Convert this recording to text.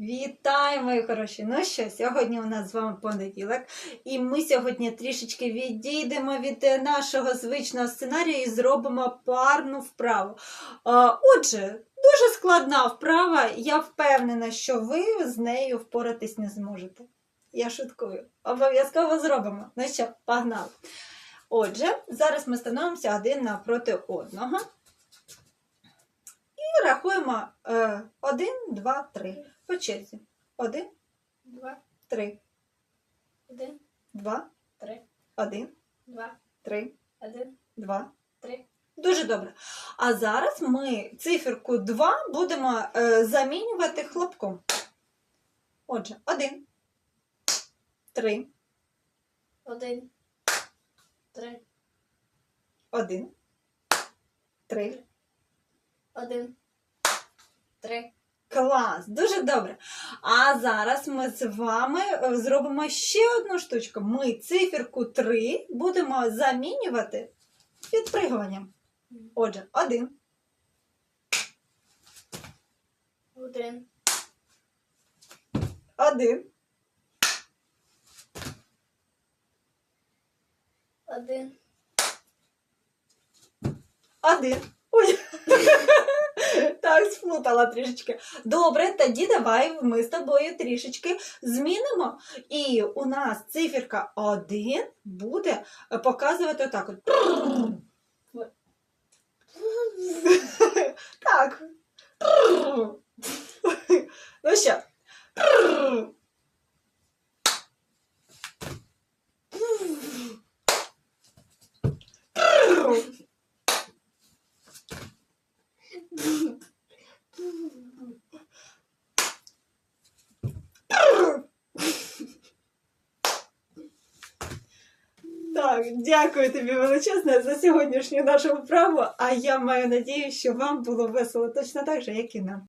Вітаю, мої хороші! Ну що, сьогодні у нас з вами понеділок, і ми сьогодні трішечки відійдемо від е, нашого звичного сценарію і зробимо парну вправу. Отже, дуже складна вправа. Я впевнена, що ви з нею впоратись не зможете. Я шуткую. Обов'язково зробимо. Ну що, погнали. Отже, зараз ми становимося один напроти одного. І рахуємо е, один, два, три. По черзі. Один, Два, три, один, два, три, один, два, три, один, два. три. Дуже добре. А зараз ми циферку 2 будемо е, замінювати хлопком. Отже, один, три, Один, три, один, три. один, три. Клас, дуже добре. А зараз ми з вами е, зробимо ще одну штучку. Ми циферку 3 будемо замінювати підпригуванням. Отже, один, Один, один, один, один. Так, сплутала трішечки. Добре, тоді давай ми з тобою трішечки змінимо. І у нас циферка 1 буде показувати отак. От. Так. Ну що? Так, дякую тобі величезне за сьогоднішню нашу вправу. А я маю надію, що вам було весело точно так же, як і нам.